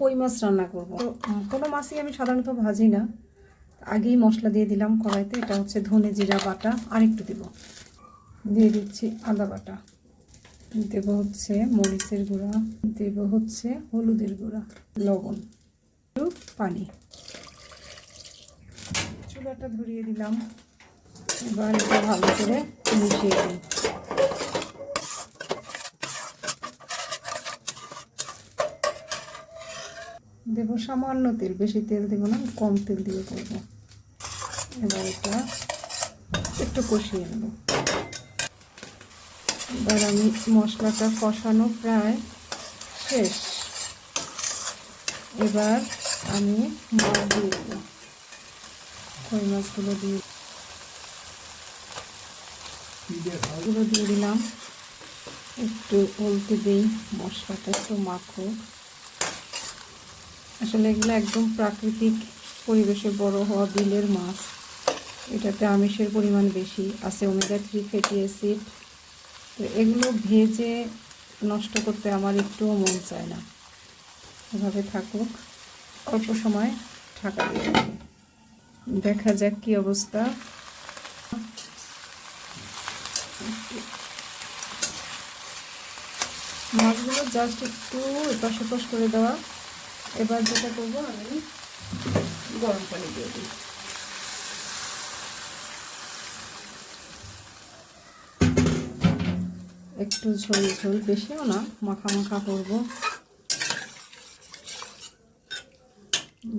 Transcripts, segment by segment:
কই মাছ রান্না করব? তো কোনো মাছই আমি সাধারণত ভাজি না। আগেই মশলা দিয়ে দিলাম কড়াইতে এটা হচ্ছে ধনে জিরা বাটা আর একটু দেব। দিয়ে দিচ্ছি আদা বাটা। দেব হচ্ছে মরিচের গুঁড়া দেব হচ্ছে হলুদের গুঁড়া লবণ একটু পানি। চুলাটা ধরিয়ে দিলাম। এবার ভালো করে মিশিয়ে দিই দেব সামান্য তেল, বেশি তেল দেবো না কম তেল দিয়ে করব। এবার এটা একটু কষিয়ে নেব। এবার আমি মশলাটা কষানো প্রায় শেষ। এবার আমি মাছ দিয়ে দেবো। কই মাছগুলো দিয়ে দিয়ে দিলাম। একটু উল্টে দিই মশলাটা একটু মাখো। আসলে এগুলো একদম প্রাকৃতিক পরিবেশে বড় হওয়া বিলের মাছ। এটাতে আমিষের পরিমাণ বেশি, আছে ওমেগা থ্রি ফ্যাটি অ্যাসিড তো এগুলো ভেজে নষ্ট করতে আমার একটুও মন চায় না। এভাবে থাকুক। অল্প সময় ঢাকা দেখা যাক কি অবস্থা। মাছগুলো জাস্ট একটু এপাশ করে দেওয়া। এবার যেটা করব আমি গরম পানি দিয়ে দিই। একটু ঝোল ঝোল বেশিও না, মাখা মাখা করব।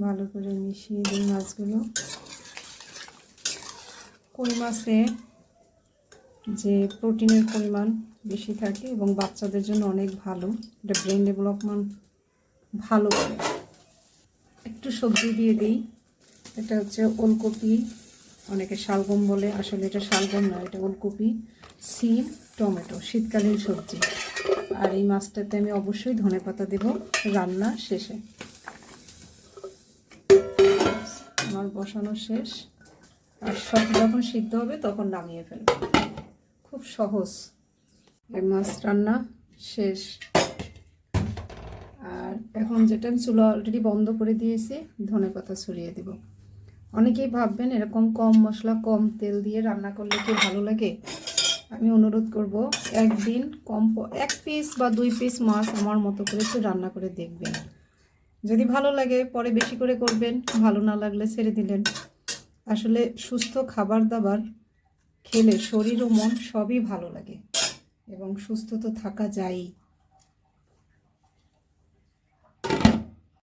ভালো করে মিশিয়ে দিই মাছগুলো। কই মাছে যে প্রোটিনের পরিমাণ বেশি থাকে এবং বাচ্চাদের জন্য অনেক ভালো। এটা ব্রেন ডেভেলপমেন্ট ভালো করে। একটু সবজি দিয়ে দিই। এটা হচ্ছে ওলকপি। অনেকে শালগম বলে, আসলে এটা শালগম নয় এটা ওলকপি, সিম, টমেটো, শীতকালীন সবজি। আর এই মাছটাতে আমি অবশ্যই ধনেপাতা দেব রান্না শেষে। আমার বসানো শেষ। আর সব যখন সিদ্ধ হবে তখন নামিয়ে ফেলব। খুব সহজ। এই মাছ রান্না শেষ। আর এখন যেটা আমি চুলা অলরেডি বন্ধ করে দিয়েছি, ধনে পাতা ছড়িয়ে দেব। অনেকেই ভাববেন এরকম কম মশলা, কম তেল দিয়ে রান্না করলে কি ভালো লাগে? আমি অনুরোধ করব, একদিন কম এক পিস বা দুই পিস মাছ আমার মতো করে একটু রান্না করে দেখবেন। যদি ভালো লাগে, পরে বেশি করে করবেন, ভালো না লাগলে ছেড়ে দিলেন। আসলে সুস্থ খাবার দাবার খেলে শরীর ও মন সবই ভালো লাগে। এবং সুস্থ তো থাকা যায়ই।